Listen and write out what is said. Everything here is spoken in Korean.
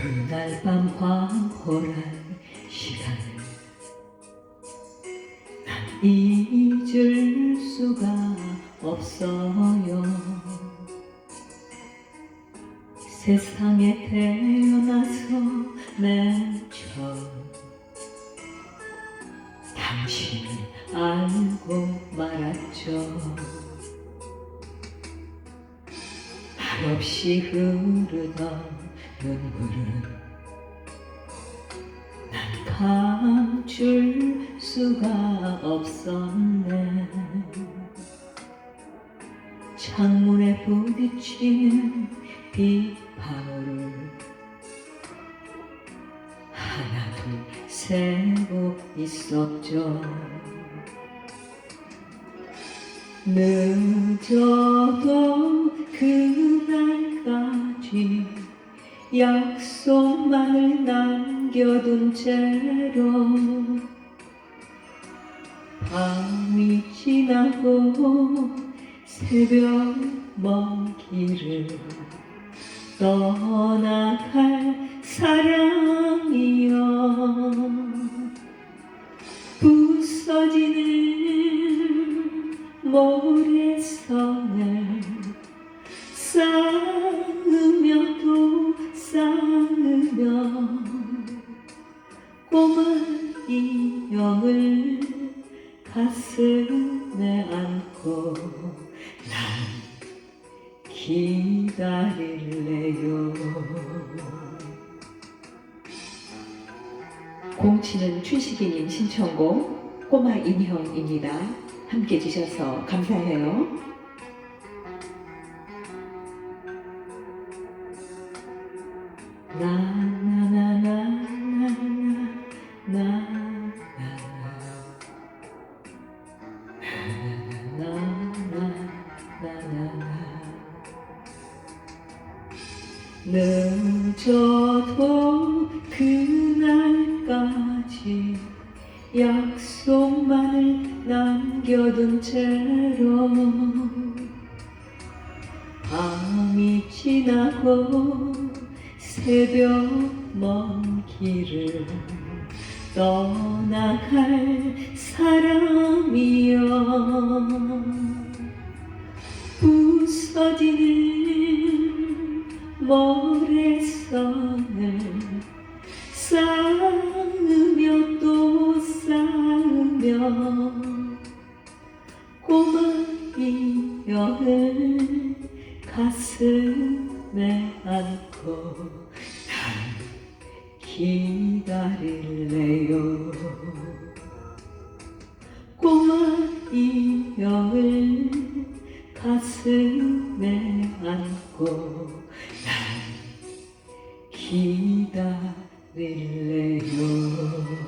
그날 밤 황홀한 시간을 난 잊을 수가 없어요. 세상에 태어나서 맨 처음 당신을 알고 말았죠. 말없이 흐르던 눈물은 난 감출 수가 없었네. 창문에 부딪히는 빗방울을 하나 둘 세고 있었죠. 늦어도 그날까지 약속만을 남겨둔 채로 밤이 지나고 새벽 먼 길을 떠나갈 사랑이여. 부서지는 모 가슴에 안고 난 기다릴래요 공치는 춘식이님 신청곡 꼬마 인형입니다. 함께 해주셔서 감사해요. 늦어도 그날까지 약속만을 남겨둔 채로 밤이 지나고 새벽 먼 길을 떠나갈 사람이여 부서지는 모래성을 쌓으며 또 쌓으며 꼬마 인형을 가슴에 안고 난 기다릴래요. 꼬마 인형을 가슴에 안고 quitaré el león.